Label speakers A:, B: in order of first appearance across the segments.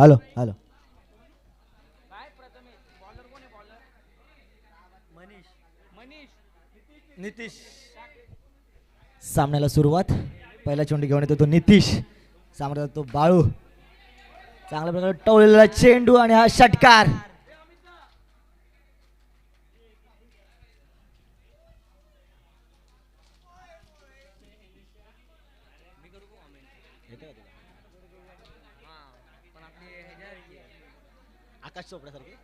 A: Hello. Hello.
B: Nitish.
A: सामन्याला सुरुवात. पहिला चेंडू घेऊन येतो तो नितीश. सामन्यात तो बाळू. चांगल्या प्रकारे टवलेला चेंडू आणि हा षटकार. आकाश चोपड्यासारखे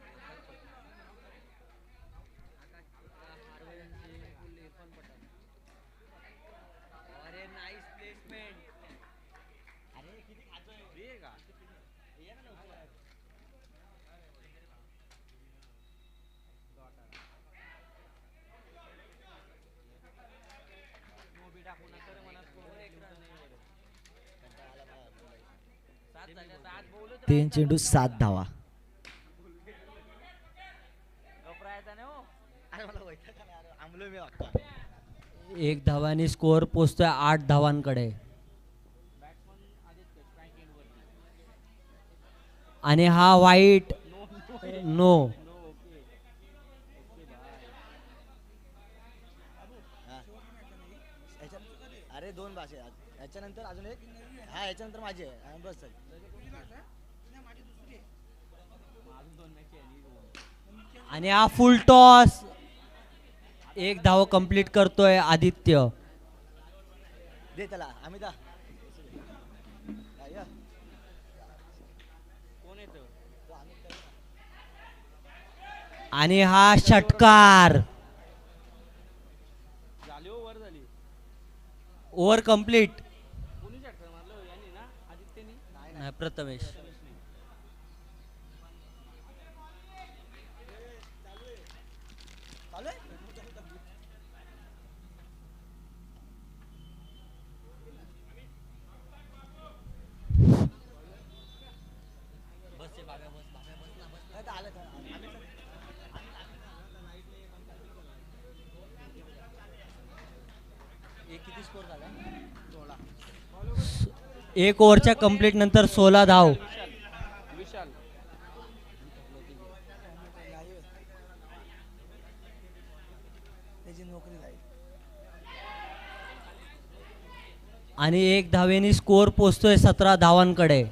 A: तीन चेंडू सात धावा.
B: एक धावाने स्कोअर पोचतोय आठ धावांकडे. आणि हा वाईट नो
A: अरे दोन भाषे. याच्यानंतर अजून एक? हा याच्यानंतर माझी आहे. बस
B: आणि हा फुल टॉस एक धाव कंप्लीट करतोय आदित्य.
A: दे त्याला अमिता
B: आणि हा षटकार. ओव्हर कंप्लीट नाही प्रथमेश. एक ओव्हरच्या कंप्लीट नंतर सोळा धाव. आणि एक धावेनी स्कोअर पोचतोय सतरा धावांकडे.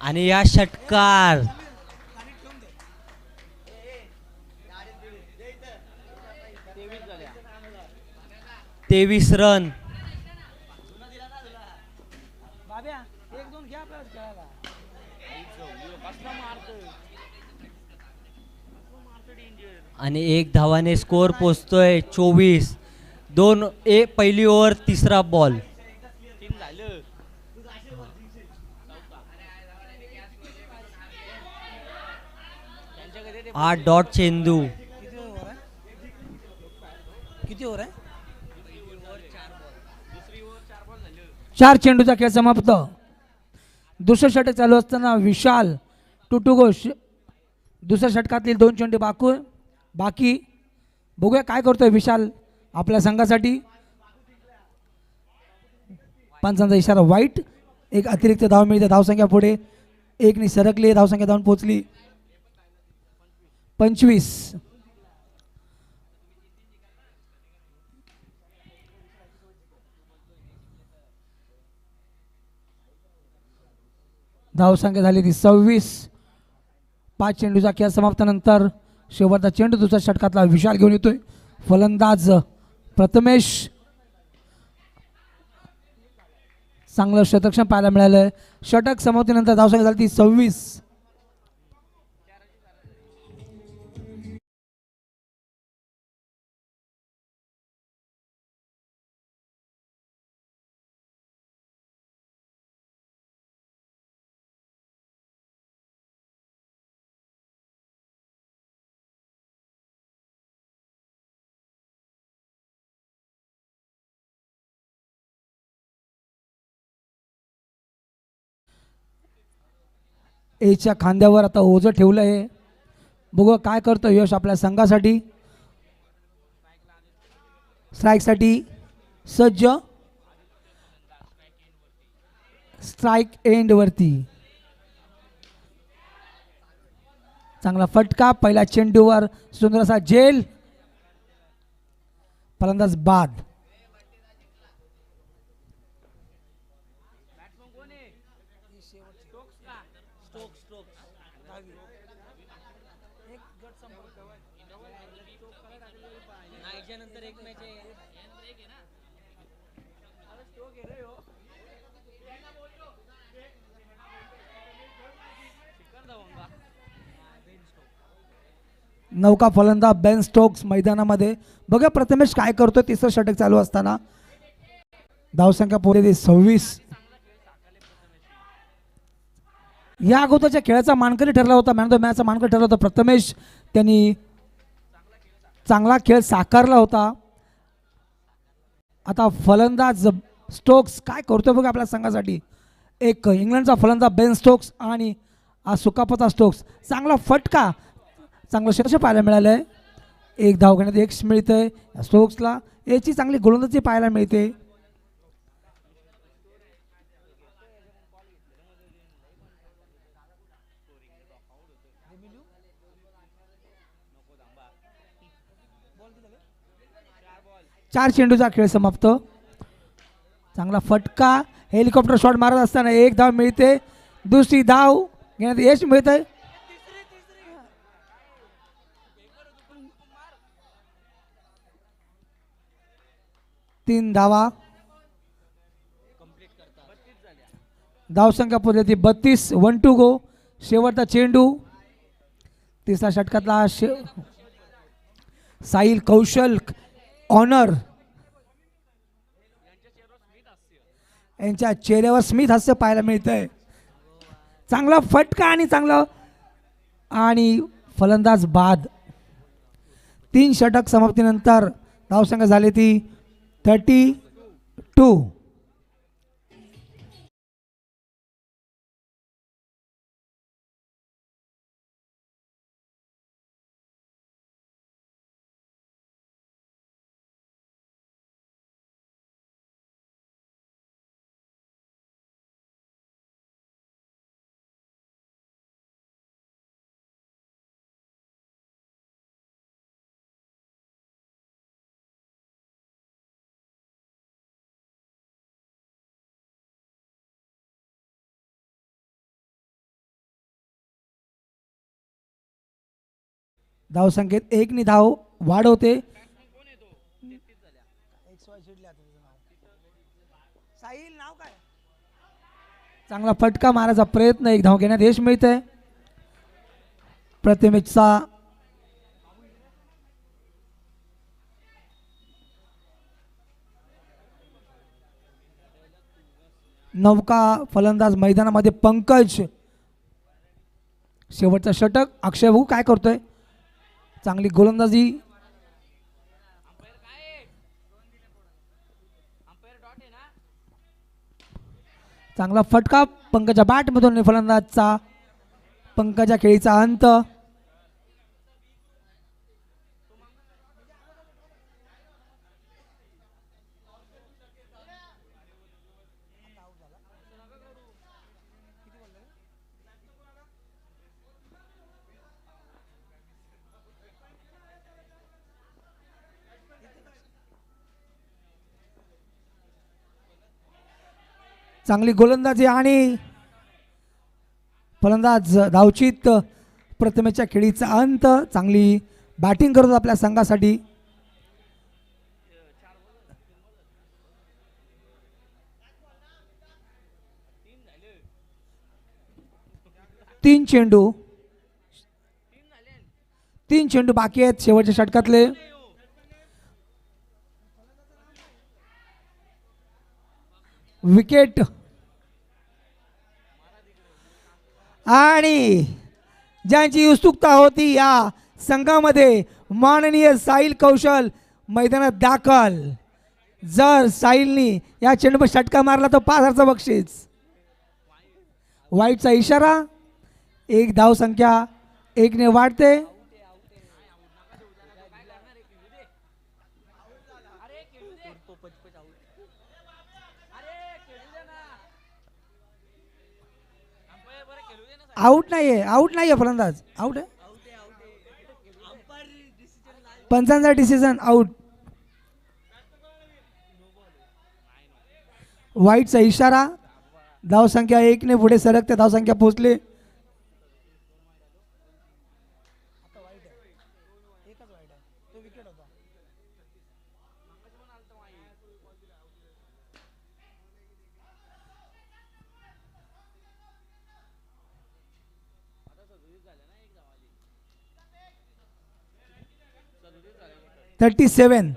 B: आणि या षटकार तेवीस रन. आणि एक धावाने स्कोअर पोचतोय चोवीस. दोन ए पहिली ओव्हर तिसरा बॉल. आठ डॉट चेंडू.
C: किती ओव्हर आहे? चार चेंडूचा खेळ समाप्त. दुसरं षटक चालू असताना विशाल टुटुगो श दुसऱ्या षटकातील दोन चेंडू बाकू बाकी. बघूया काय करतोय विशाल आपल्या संघासाठी. पंचांचा इशारा वाईट. एक अतिरिक्त धाव मिळते धावसंख्या पुढे. एकने सरकली धावसंख्या धावून पोचली पंचवीस. धावसंख्या झाली ती सव्वीस. पाच चेंडूचा खेळ समाप्तानंतर शेवटचा चेंडू दुसऱ्या षटकातला विशाल घेऊन येतोय. फलंदाज प्रथमेश. चांगलं शतक्षण पाहायला मिळालं षटक समाप्तीनंतर धावसंख्या झाली ती सव्वीस. एच्या खांद्यावर आता ओझं ठेवलं आहे. बघू काय करतो यश आपल्या संघासाठी. स्ट्राईकसाठी सज्ज. स्ट्राईक एंडवरती चांगला फटका पहिल्या चेंडूवर सुंदर असा जेल. फलंदाज बाद. नौका फलंदाज बेन स्टोक्स मैदानामध्ये. बघा प्रथमेश काय करतो तिसरं षटक चालू असताना. धावसंख्या पुरे सव्वीस. या अगोदरच्या खेळाचा मानकरी ठरला होता मॅन ऑफ द मॅचचा मानकरी ठरला होता प्रथमेश. त्यांनी चांगला खेळ साकारला होता. आता फलंदाज स्टोक्स काय करतोय बघा आपल्या संघासाठी. एक इंग्लंडचा फलंदाज बेन स्टोक्स आणि हा सुकापता स्टोक्स चांगला फटका चांगलं शीर्ष पाहायला मिळालं आहे एक धाव घेण्यात एक आहे स्टोक्सला याची चांगली गोलंदाजी पाहायला मिळते. चार चेंडूचा खेळ समाप्त. चांगला फटका. हेलिकॉप्टर शॉट मारत असताना एक धाव मिळते. दुसरी धाव घेण्यात यश मिळतंय. तीन धावा. धावसंख्या पद्धती बत्तीस वन टू गो शेवटचा चेंडू. तिसरा षटकातला शे साहिल कौशल ऑनर यांच्या चेहऱ्यावर स्मित हास्य पाहायला मिळतंय. चांगला फटका आणि चांगलं आणि फलंदाज बाद. तीन षटक समाप्तीनंतर धावसंख्या झाली ती थर्टी टू धावसंख्येत एक नि धाव वाढवते. चांगला फटका मारायचा प्रयत्न एक धाव घेण्यात यश मिळतंय. प्रतिमेचा नौका फलंदाज मैदानामध्ये पंकज. शेवटचा षटक. अक्षय भाऊ काय करतोय? चांगली गोलंदाजी. चांगला फटका पंकजा बॅटमधून फलंदाजचा पंकजा खेळीचा अंत. चांगली गोलंदाजी आणि फलंदाज धावचित प्रथमेच्या खेळीचा अंत. चांगली बॅटिंग करत आपल्या संघासाठी. तीन चेंडू. तीन चेंडू बाकी आहेत शेवटच्या षटकातले. विकेट आणि ज्यांची उत्सुकता होती या संघामध्ये माननीय साहिल कौशल मैदानात दाखल. जर साहिलनी या चेंडूवर षटका मारला तर पाच हजारचं बक्षीस. वाईटचा इशारा एक धावसंख्या एकने वाढते. आऊट नाही आहे आऊट नाही आहे फलंदाज. आऊट आहे? पंचांचा डिसिजन आऊट वाईटचा इशारा. धावसंख्या एकने पुढे सरकते. धावसंख्या पोहोचले थर्टी सेवन.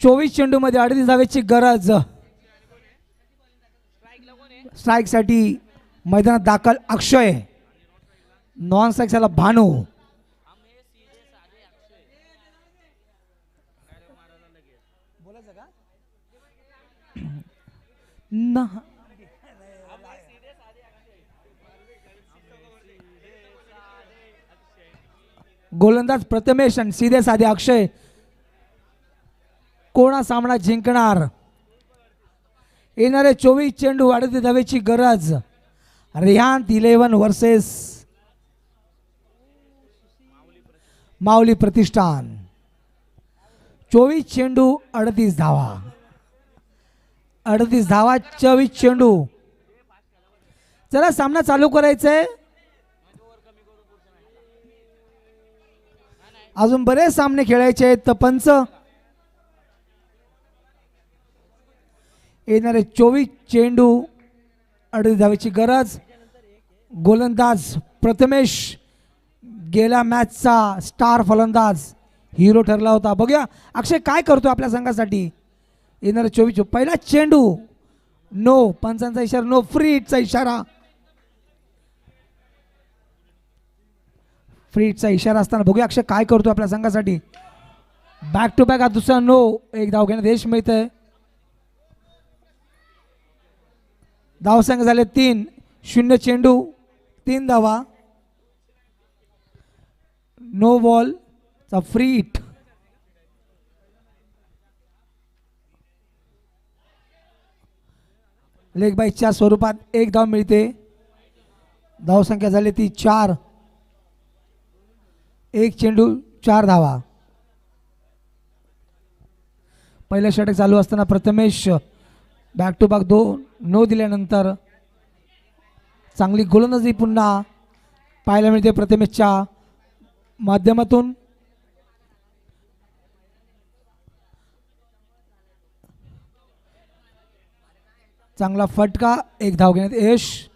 C: चोवीस चेंडूमध्ये अडतीस धावेची गरज. स्ट्राईकसाठी मैदानात दाखल अक्षय. नॉन स्ट्राईक झाला भानू. गोलंदाज प्रथमेश आणि सीधे साधे अक्षय. कोणा सामना जिंकणार? येणारे चोवीस चेंडू वाढते धावेची गरज. Rihant eleven versus Mauli Pratishthan. चोवीस चेंडू अडतीस धावा. अडतीस धावा चोवीस चेंडू. चला सामना चालू करायचा आहे अजून बरेच सामने खेळायचे आहेत. तर पंच येणारे चोवीस चेंडू अडीच धावेची गरज. गोलंदाज प्रथमेश गेल्या मॅचचा स्टार फलंदाज हिरो ठरला होता. बघूया अक्षय काय करतो आपल्या संघासाठी? येणारे चोवीस पहिला चेंडू. नो पंचांचा इशारा नो फ्री हिटचा इशारा. फ्री हिटचा इशारा असताना बघूया अक्षय काय करतो आपल्या संघासाठी. बॅक टू बॅक हा दुसरा नो. एक धाव घेण्यात यश मिळतंय. धावसंख्या झाले तीन. शून्य चेंडू तीन धावा. नो बॉल चा फ्री हिट लेग बाईच्या स्वरूपात एक धाव मिळते. धावसंख्या झाली ती चार. एक चेंडू चार धावा. पहिलं षटक चालू असताना प्रथमेश बॅक टू बॅक दोन. नो दिल्यानंतर चांगली गोलंदाजी पुन्हा. पाहायला मिळते प्रतिमेशच्या माध्यमातून. चांगला फटका. एक धाव घेण्यात यश.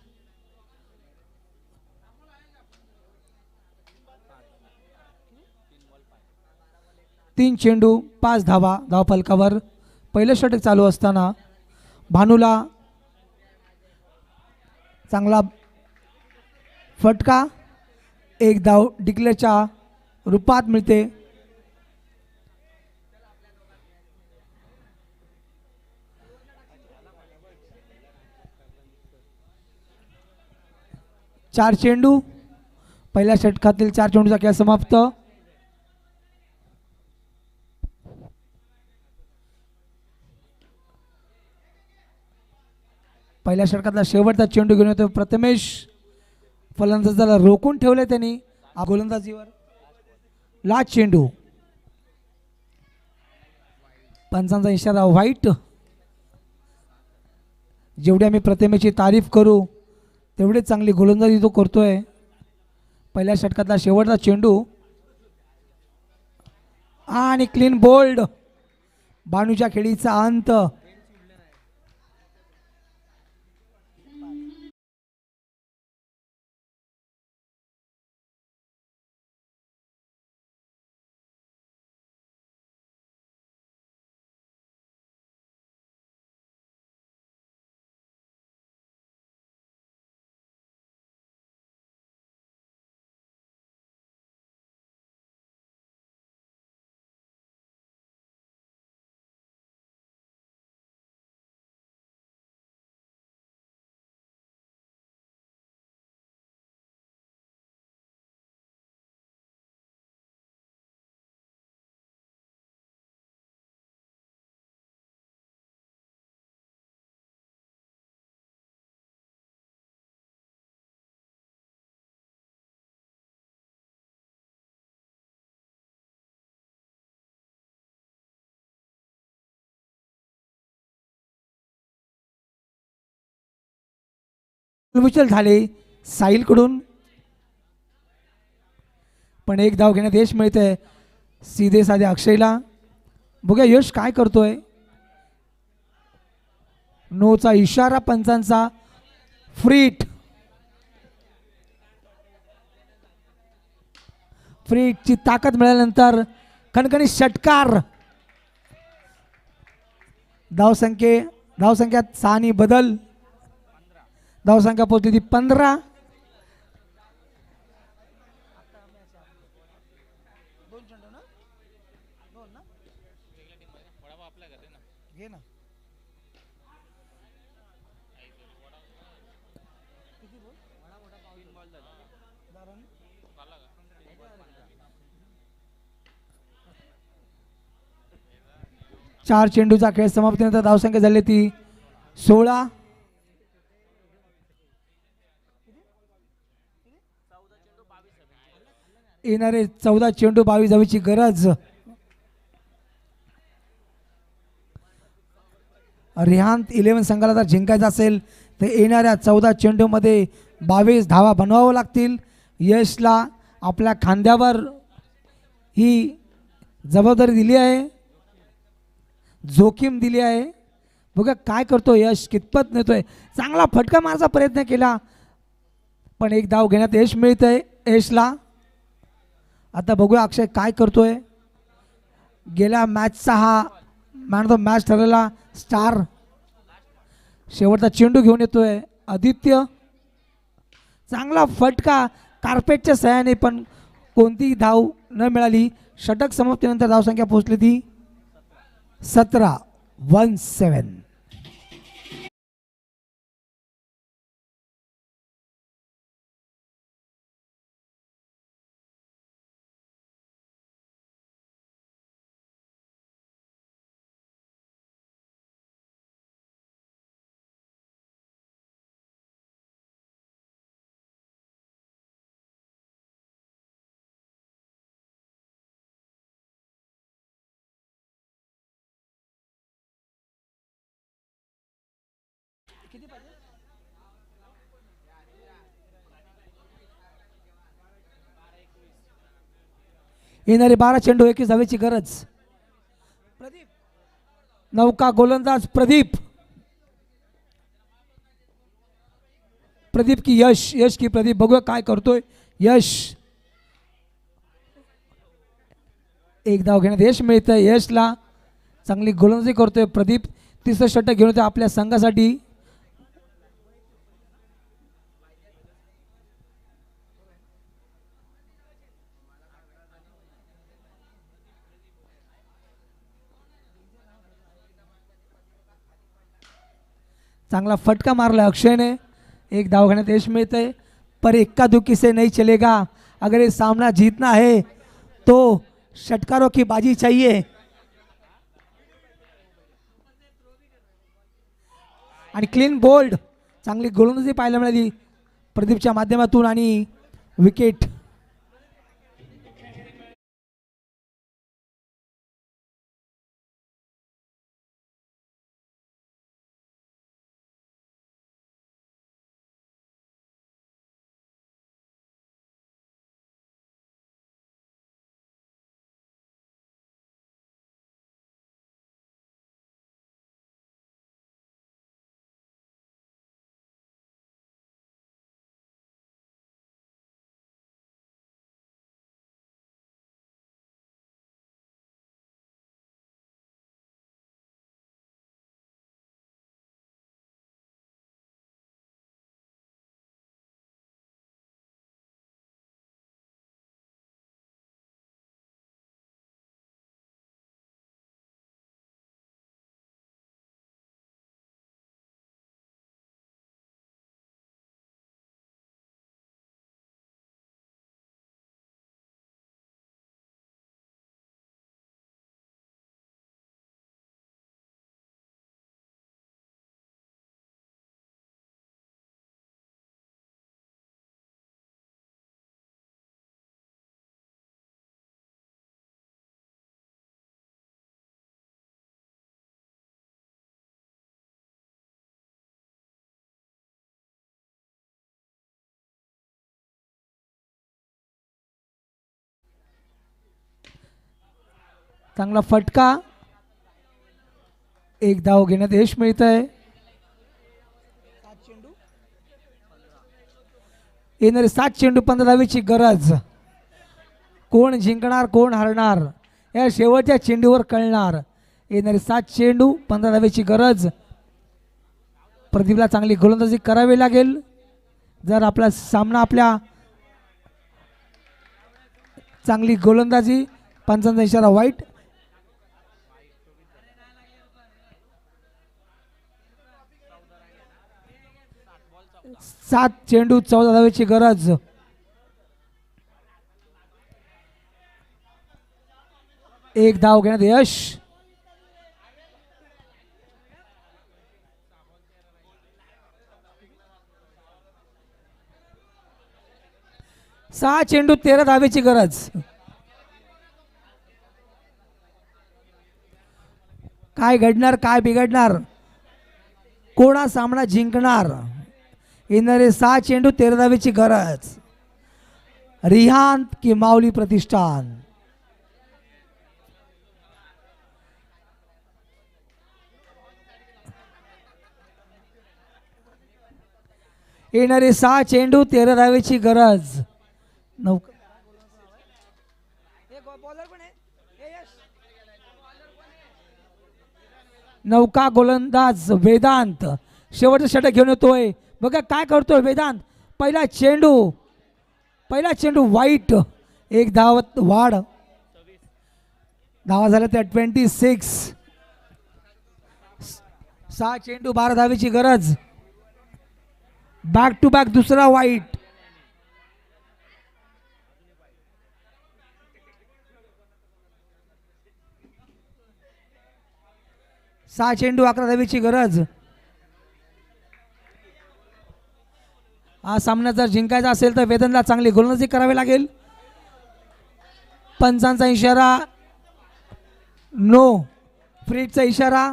C: तीन चेंडू पाच धावा. धाव फलकावर पहिलं षटक चालू असताना भानूला चांगला फटका एक धाव डिक्लेअरच्या रूपात मिळते. चार चेंडू पहिल्या षटकातील चार चेंडूचा खेळ समाप्त. पहिल्या षटकातला शेवटचा चेंडू घेऊन येतो प्रथमेश. फलंदाजाला रोखून ठेवले त्यांनी. आ- गोलंदाजीवर. लाच चेंडू. पंचांचा इशारा व्हाईट जेवढी आम्ही प्रतिमेची तारीफ करू तेवढी चांगली गोलंदाजी तो करतोय. पहिल्या षटकातला शेवटचा चेंडू. आणि क्लीन बोल्ड बाणूच्या खेळीचा अंत. उचल झाले साहिलकडून. पण एक धाव घेण्यात यश मिळतंय सीधे साधे अक्षयला. बघूया यश काय करतोय. नोचा इशारा पंचांचा फ्रीट. फ्रीटची ताकद मिळाल्यानंतर खणखणी षटकार. धावसंख्ये धावसंख्यात सहानी बदल. धावसंख्या पोहोचली ती पंधरा चार चेंडूचा खेळ समाप्तीनंतर धावसंख्या झाली ती सोळा. येणारे चौदा चेंडू बावीस धावीची गरज. रिहांत इलेव्हन संघाला जर जिंकायचं असेल तर येणाऱ्या चौदा चेंडूमध्ये बावीस धावा बनवावं लागतील. यशला आपल्या खांद्यावर ही जबाबदारी दिली आहे. जोखीम दिली आहे. बघा काय करतो यश कितपत नेतोय. चांगला फटका मारायचा प्रयत्न केला पण एक धाव घेण्यात यश मिळतंय. यशला आता बघूया अक्षय काय करतोय. गेल्या मॅचचा हा मॅन ऑफ द मॅच ठरलेला स्टार शेवटचा चेंडू घेऊन येतोय. आदित्य. चांगला फटका कार्पेटच्या सहाय्याने पण कोणतीही धाव न मिळाली. षटक समाप्तीनंतर धावसंख्या पोहोचली ती सतरा वन सेवन येणारे बारा चेंडू एकवीस धावेची गरज. प्रदीप. नौका गोलंदाज प्रदीप. प्रदीप की यश यश की प्रदीप बघूया काय करतोय. यश. एक धाव घेण्यात यश मिळतं यशला चांगली गोलंदाजी करतोय प्रदीप. तिसरं षटक घेऊन येतो आपल्या संघासाठी. चांगला फटका मारला अक्षयने। एक दवाखान्यात यश मिळतंय पर इक्का दुक्की से नहीं चलेगा। अगर ये सामना जीतना है तो षटकारों की बाजी चाहिए। आणि क्लीन बोल्ड चांगली गोलंदाजी पाहायला मिळाली प्रदीपच्या माध्यमातून आणि विकेट चांगला फटका. एक धाव घेण्यात यश मिळत आहे येणारे सात चेंडू पंधरा धावेची गरज. कोण जिंकणार कोण हरणार या शेवटच्या चेंडूवर कळणार. येणारे सात चेंडू पंधरा धावेची गरज. प्रदीपला चांगली गोलंदाजी करावी लागेल. जर आपला सामना आपल्या चांगली गोलंदाजी पंचांचा इशारा वाईट. सात चेंडू चौदा धावेची गरज. एक धाव घेण्यात यश. सहा चेंडू तेरा धावेची गरज. काय घडणार काय बिघडणार? कोणा सामना जिंकणार? येणारे सहा चेंडू तेरा गरज. रिहांत की माऊली प्रतिष्ठान. येणारे सहा चेंडू तेरा धावेची गरज. नऊ नौका गोलंदाज वेदांत. शेवटचं षटक घेऊन येतोय. बघा काय करतोय वेदांत. पहिला चेंडू पहिला चेंडू वाईट एक धावत वाढ. धावा झाल्या त्या ट्वेंटी सिक्स सहा चेंडू बारा धावीची गरज. बॅक टू बॅक दुसरा वाईट सहा चेंडू अकरा धावीची गरज. हा सामना जर जिंकायचा असेल तर वेदनला चांगली गोलंदाजी करावी लागेल. पंचांचा इशारा. नो फ्रीजचा इशारा.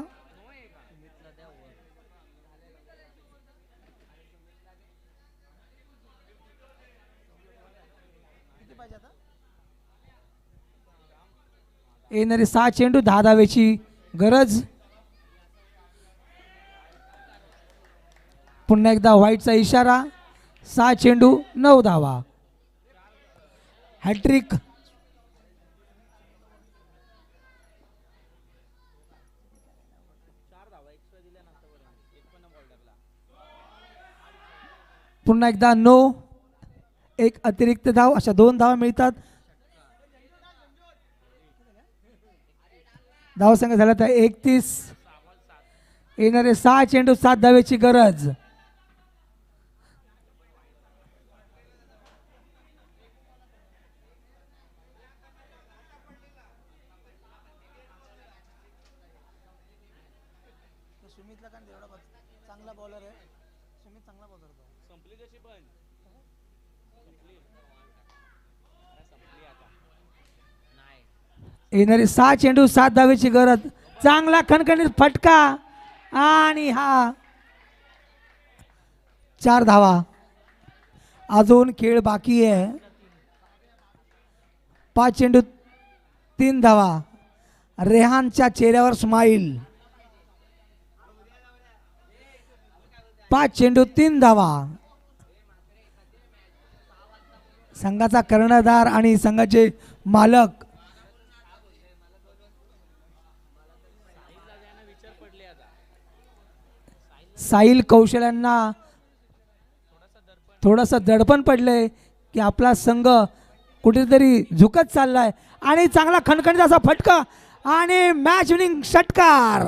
C: येणारे सहा चेंडू दहा धावेची गरज. पुन्हा एकदा व्हाईटचा इशारा. सहा चेंडू नऊ धावा. हॅट्रिक पुन्हा एकदा नो एक अतिरिक्त धाव अशा दोन धावा मिळतात. धाव संघ झाला तर एकतीस. येणारे सहा चेंडू सात धावेची गरज चांगला बॉलर आहे सुमित चांगला बॉलर येणारे सहा चेंडू सात धावेची गरज. चांगला खणखणीत फटका. आणि हा. चार धावा. अजून खेळ बाकी आहे. पाच चेंडू तीन धावा. रेहानच्या चेहऱ्यावर स्माईल पाच चेंडू तीन धावा. संघाचा कर्णधार आणि संघाचे मालक साहिल कौशल्यांना थोडंसं दडपण पडलंय की आपला संघ कुठेतरी झुकत चाललाय. आणि चांगला खणखणीत असा फटका आणि मॅच विनिंग षटकार.